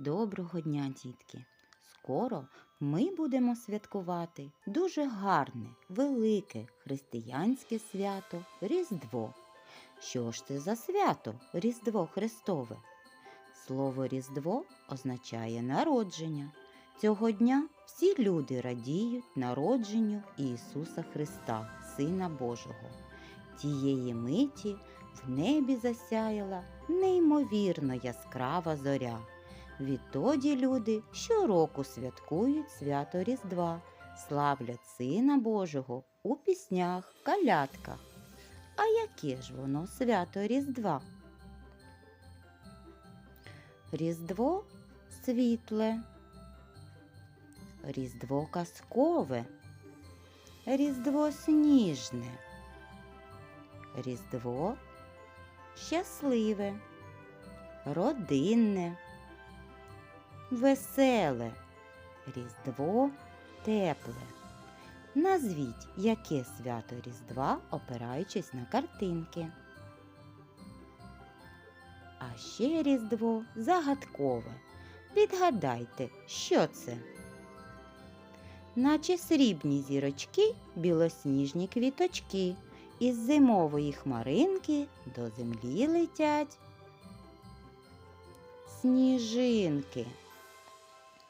Доброго дня, дітки! Скоро ми будемо святкувати дуже гарне, велике християнське свято Різдво. Що ж це за свято Різдво Христове? Слово Різдво означає народження. Цього дня всі люди радіють народженню Ісуса Христа, Сина Божого. Тієї миті в небі засяяла неймовірно яскрава зоря. Відтоді люди щороку святкують свято Різдва, славлять Сина Божого у піснях, калядках. А яке ж воно свято Різдва? Різдво світле, Різдво казкове, Різдво сніжне, Різдво щасливе, родинне, веселе, Різдво тепле. Назвіть, яке свято Різдва, опираючись на картинки. А ще Різдво загадкове. Відгадайте, що це? Наче срібні зірочки, білосніжні квіточки. Із зимової хмаринки до землі летять сніжинки.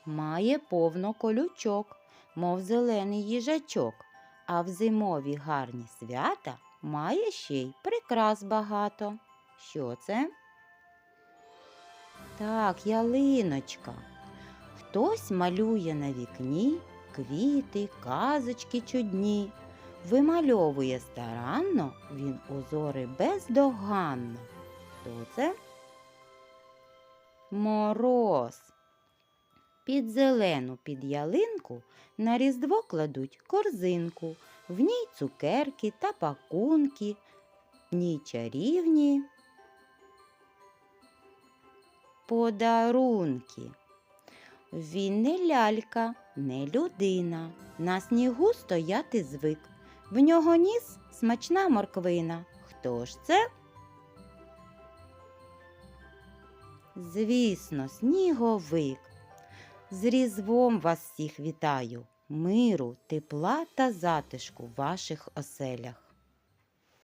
Має повно колючок, мов зелений їжачок, а в зимові гарні свята має ще й прикрас багато. Що це? Так, ялиночка. Хтось малює на вікні квіти, казочки чудні. Вимальовує старанно він узори бездоганно. Хто це? Мороз. Під зелену під ялинку на різдво кладуть корзинку, в ній цукерки та пакунки, в ній чарівні подарунки. Він не лялька, не людина, на снігу стояти звик. В нього ніс смачна морквина. Хто ж це? Звісно, сніговик. З різдвом вас всіх вітаю, миру, тепла та затишку в ваших оселях.